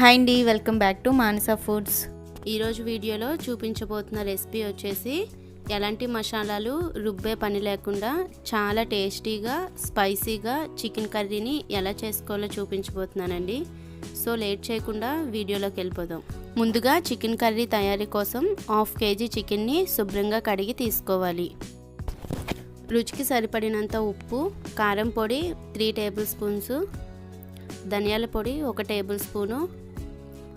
Hi అండి welcome back to Manasa foods. ఈరోజు వీడియోలో చూపించబోతున్న రెసిపీ వచ్చేసి ఎలాంటి మసాలాలు రుబ్బే పని లేకుండా చాలా టేస్టీగా స్పైసీగా చికెన్ కర్రీని ఎలా చేసుకోవాలో చూపించబోతున్నానండి. సో లేట్ చేయకుండా వీడియోలోకి వెళ్ళిపోదాం. ముందుగా చికెన్ కర్రీ తయారీ కోసం హాఫ్ కేజీ చికెన్ని శుభ్రంగా కడిగి తీసుకోవాలి. రుచికి సరిపడినంత ఉప్పు కారం పొడి త్రీ టేబుల్ స్పూన్స్ ధనియాల పొడి ఒక టేబుల్ స్పూను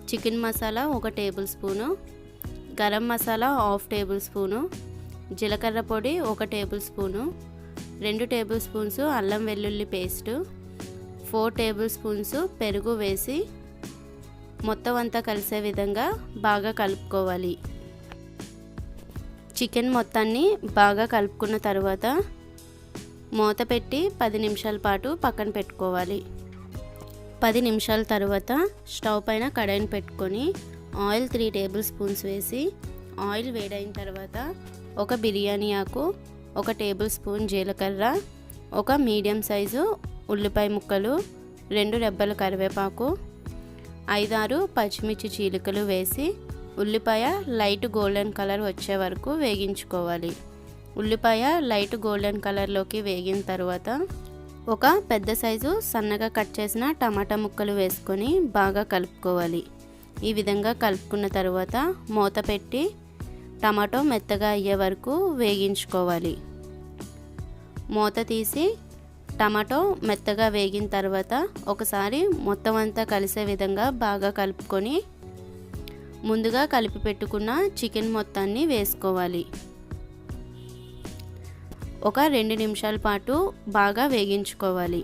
చికెన్ మసాలా ఒక table spoon garam masala half table spoon జీలకర్ర పొడి ఒక టేబుల్ స్పూను రెండు టేబుల్ స్పూన్స్ అల్లం వెల్లుల్లి పేస్టు ఫోర్ టేబుల్ స్పూన్స్ పెరుగు వేసి మొత్తం అంతా కలిసే విధంగా బాగా కలుపుకోవాలి. చికెన్ మొత్తాన్ని బాగా కలుపుకున్న తర్వాత మూత పెట్టి పది నిమిషాల పాటు పక్కన పెట్టుకోవాలి. పది నిమిషాల తర్వాత స్టవ్ పైన కడాయిని పెట్టుకొని ఆయిల్ త్రీ టేబుల్ స్పూన్స్ వేసి ఆయిల్ వేడైన తర్వాత ఒక బిర్యానీ ఆకు ఒక టేబుల్ స్పూన్ జీలకర్ర ఒక మీడియం సైజు ఉల్లిపాయ ముక్కలు రెండు రెబ్బల కరివేపాకు ఐదారు పచ్చిమిర్చి చీలికలు వేసి ఉల్లిపాయ లైట్ గోల్డెన్ కలర్ వచ్చే వరకు వేగించుకోవాలి. ఉల్లిపాయ లైట్ గోల్డెన్ కలర్లోకి వేగిన తర్వాత ఒక పెద్ద సైజు సన్నగా కట్ చేసిన టమాటా ముక్కలు వేసుకొని బాగా కలుపుకోవాలి. ఈ విధంగా కలుపుకున్న తర్వాత మూత పెట్టి టమాటో మెత్తగా అయ్యే వరకు వేగించుకోవాలి. మూత తీసి టమాటో మెత్తగా వేగిన తర్వాత ఒకసారి మొత్తం అంతా కలిసే విధంగా బాగా కలుపుకొని ముందుగా కలిపి పెట్టుకున్న చికెన్ మొత్తాన్ని వేసుకోవాలి. ఒక రెండు నిమిషాల పాటు బాగా వేగించుకోవాలి.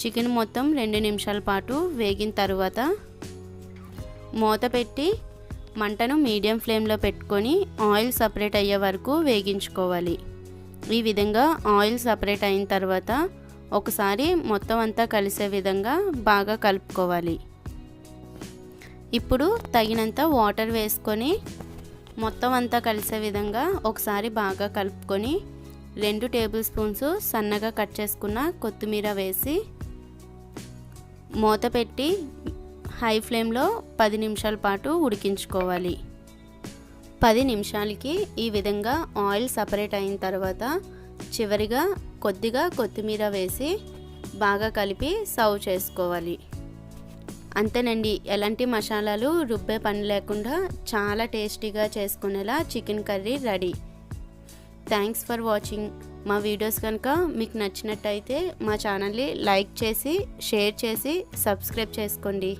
చికెన్ మొత్తం రెండు నిమిషాల పాటు వేగిన తర్వాత మూత పెట్టి మంటను మీడియం ఫ్లేమ్లో పెట్టుకొని ఆయిల్ సపరేట్ అయ్యే వరకు వేగించుకోవాలి. ఈ విధంగా ఆయిల్ సపరేట్ అయిన తర్వాత ఒకసారి మొత్తం అంతా కలిసే విధంగా బాగా కలుపుకోవాలి. ఇప్పుడు తగినంత వాటర్ వేసుకొని మొత్తం అంతా కలిసే విధంగా ఒకసారి బాగా కలుపుకొని రెండు టేబుల్ స్పూన్స్ సన్నగా కట్ చేసుకున్న కొత్తిమీర వేసి మూత పెట్టి హై ఫ్లేమ్లో పది నిమిషాల పాటు ఉడికించుకోవాలి. పది నిమిషాలకి ఈ విధంగా ఆయిల్ సపరేట్ అయిన తర్వాత చివరిగా కొద్దిగా కొత్తిమీర వేసి బాగా కలిపి సర్వ్ చేసుకోవాలి. అంతేనండి. ఎలాంటి మసాలాలు రుబ్బే పని లేకుండా చాలా టేస్టీగా చేసుకునేలా chicken curry ready. Thanks for watching. మా వీడియోస్ కనుక మీకు నచ్చినట్టయితే మా ఛానల్ని లైక్ చేసి షేర్ చేసి సబ్స్క్రైబ్ చేసుకోండి.